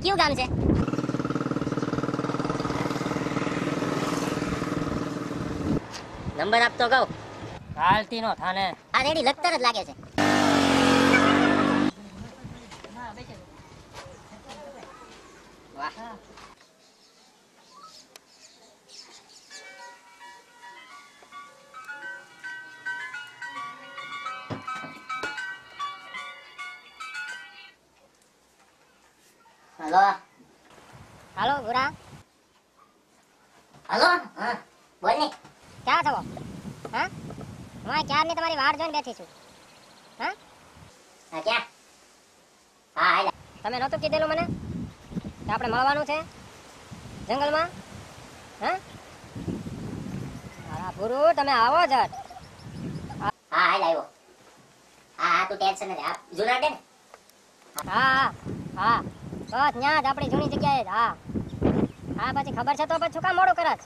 કયું ગામ છે નંબર આપતો કહું કાલથી નો થાને આ રેડી લખતર જ લાગે છે વાહ હલો હાલો ગુરા હલો હા બોલ ને ક્યાં છો હા હું આ ક્યારની તમારી વાટ જોઈને બેઠી છું હા હા ક્યાં હા હાલ તમે નહોતું કીધેલું મને કે આપણે મળવાનું છે જંગલમાં હા હા ગુરુ તમે આવો જટ હા હાલ આવ્યો હા હા તું ટેન્શન નથી આ જુનાડે ને હા હા હા બસ ન્યા જ આપણી જૂની જગ્યાએ જ હા. હા પછી ખબર છે તો પછી શું મોડું કરત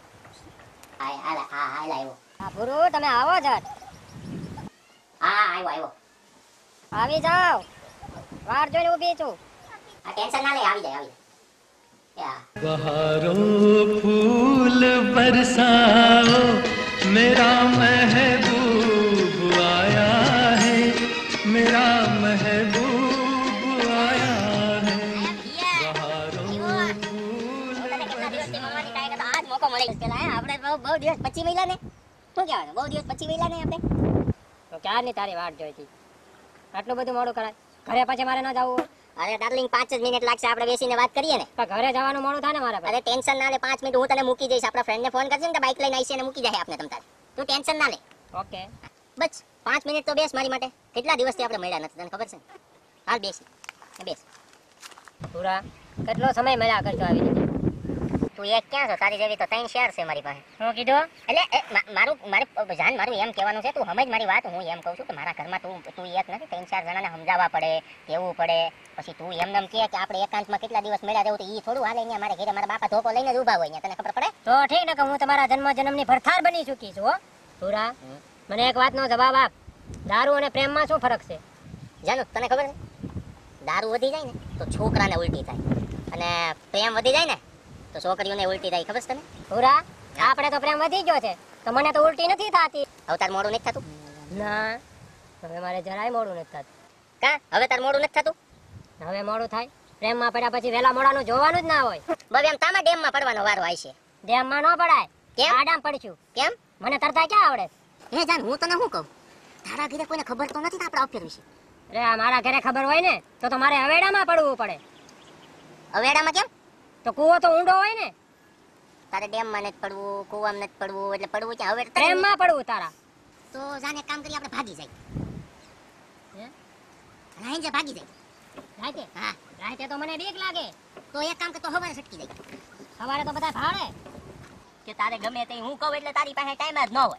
હાય હાલ તમે આવો જટ આવી જાવ વાર જોઈને ઊભી છું. આ બહારો ફૂલ બરસાઓ મેરા મેં મોકો મળે પેલા આપણે બહુ દિવસ પછી મળ્યા ને. શું કહેવાનું બહુ દિવસ પછી મળ્યા ને આપણે? તો ક્યારની તારી વાટ જોઈ હતી. આટલું બધું મોડું કરાય. ઘરે પછી મારે ના જવું અરે ડાર્લિંગ પાંચ જ મિનિટ લાગશે. આપણે બેસીને વાત કરીએ ને. ઘરે જવાનું મોડું થાય ને મારે અરે ટેન્શન ના લે પાંચ મિનિટ હું તને મૂકી જઈશ. આપણા ફ્રેન્ડને ફોન કરશે ને બાઇક લઈને આવીશ અને મૂકી જાય આપણે તમ તારે. તું ટેન્શન ના લે. ઓકે. બસ પાંચ મિનિટ તો બેસ મારી માટે. કેટલા દિવસથી આપણે મળ્યા નથી? તને ખબર છે? હાલ બેસ. બેસ. પૂરા કેટલો સમય મળ્યા કરજો આવી રીતે તું એક ક્યાં છો? તારી જેવી તો ત્રણ શેર છે મારી પાસે. હું કીધું એટલે મારું મારે જાન મારું એમ કહેવાનું છે તું સમજ મારી વાત હું એમ કહું છું કે મારા ઘરમાં તું તું એક નથી ત્રણ ચાર જણાને સમજાવવા પડે કેવું પડે પછી તું એમ નેમ કહે કે આપણે એકાંતમાં કેટલા દિવસ મળ્યા જવું તો એ થોડું હાલે અહીંયા મારે ઘરે મારા બાપા ધોકો લઈને જ ઊભા હોય અહીંયા તને ખબર પડે? તો ઠીક ને કે હું તમારા જન્મ જન્મની ભરથાર બની ચૂકી છું પૂરા મને એક વાતનો જવાબ આપ. દારૂ અને પ્રેમમાં શું ફરક છે? જાનો તને ખબર છે? દારૂ વધી જાય ને તો છોકરાને ઉલટી થાય. અને પ્રેમ વધી જાય ને તો છોકરીઓને ઉલટી થાય ખબર છે તને? પૂરા આપણે તો પ્રેમ વધી ગયો છે. તો મને તો ઉલટી નથી થતી. હવે તાર મોડું નથી થતું? ના હવે મારે જરાય મોડું નથી થતું. કા? હવે તાર મોડું નથી થતું? હવે મોડું થાય. પ્રેમમાં પડ્યા પછી વેલા મોડાનું જોવાનું જ ના હોય. બસ એમ તામાં ડેમમાં પડવાનો વારો આવશે ડેમમાં ન પડાય. કેમ? આડામ પડશું. કેમ? મને તરતા ક્યાં આવડે? હે જાન હું તને શું કહું? તારા ઘરે કોઈને ખબર તો નથી આપણા અફેર વિશે? અરે મારા ઘરે ખબર હોય ને તો તો મારે અવેડામાં પડવું પડે. અવેડામાં કેમ? તો કૂવો તો ઊંડો હોય ને. તારે ડેમમાં નથી પડવું કૂવામાં નથી પડવું એટલે પડવું ક્યાં? હવે પ્રેમમાં પડવું તારા. તો જાને કામ કરી આપણે ભાગી જાય હે? રાઈન ભાગી જાય રાતે? હા. રાતે તો મને બીક લાગે. તો એક કામ કે તો હવારે છટકી જાય સવારે તો બધા ભાડે કે તારે ગમે તે હું કહું એટલે તારી પાસે ટાઈમ જ ન હોય.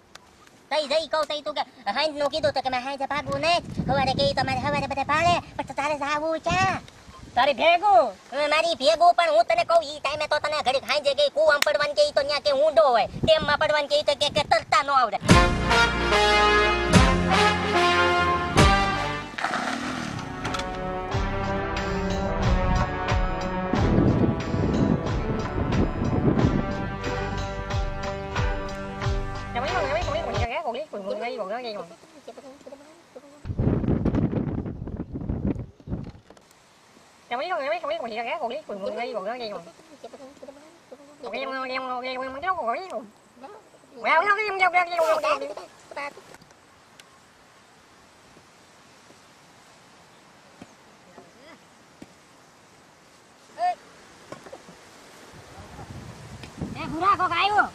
તઈ જઈ કહું તઈ તું કે હાંજનું કીધું તો કે મેં હાંજે ભાગવું નહીં સવારે કે તમારે સવારે બધા ભાડે પણ તારે જાવું ક્યાં તારી ભેગું? હવે મારી ભેગું પણ હું તને કહું ઈ ટાઈમે તો તને ઘડી હાંજે ગઈ આમ પડવાન કે ઈ તો ન્યા કે ઊંડો હોય ટેમમાં પડવાન કે ઈ તો કે કે તરતા ન આવડે. không biết không biết không biết còn gì ra còn biết còn người đi còn gì còn còn em em em em cháu còn biết còn wow không em cháu ra đi còn ra có cái luôn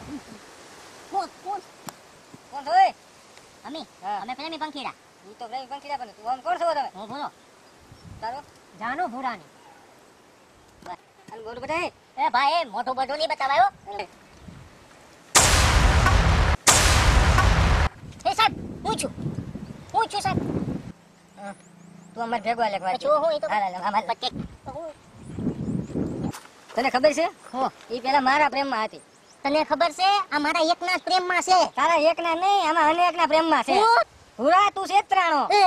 Pun, pun Pun thôi. Ami, ami punya mi pangkira Itu lagi pangkira pun, tuan kor semua tu. Oh, bodoh. Taruh. જાનો ભૂરાની. અને બોલ બધા એ ભાઈ મોઢું બધું નહીં બતાવાયો એ સાહેબ હું છું હું છું સાહેબ તું અમાર ભેગો આલે વાત છું હું, એ તો- હાલ હાલ અમાર પછી તને ખબર છે? હો. એ પેલા મારા પ્રેમમાં હતી. તને ખબર છે? આ મારા એકના પ્રેમમાં છે. તારા એકના નહીં આમાં અનેકના પ્રેમમાં છે. હુરા તું છેતરાણો એ,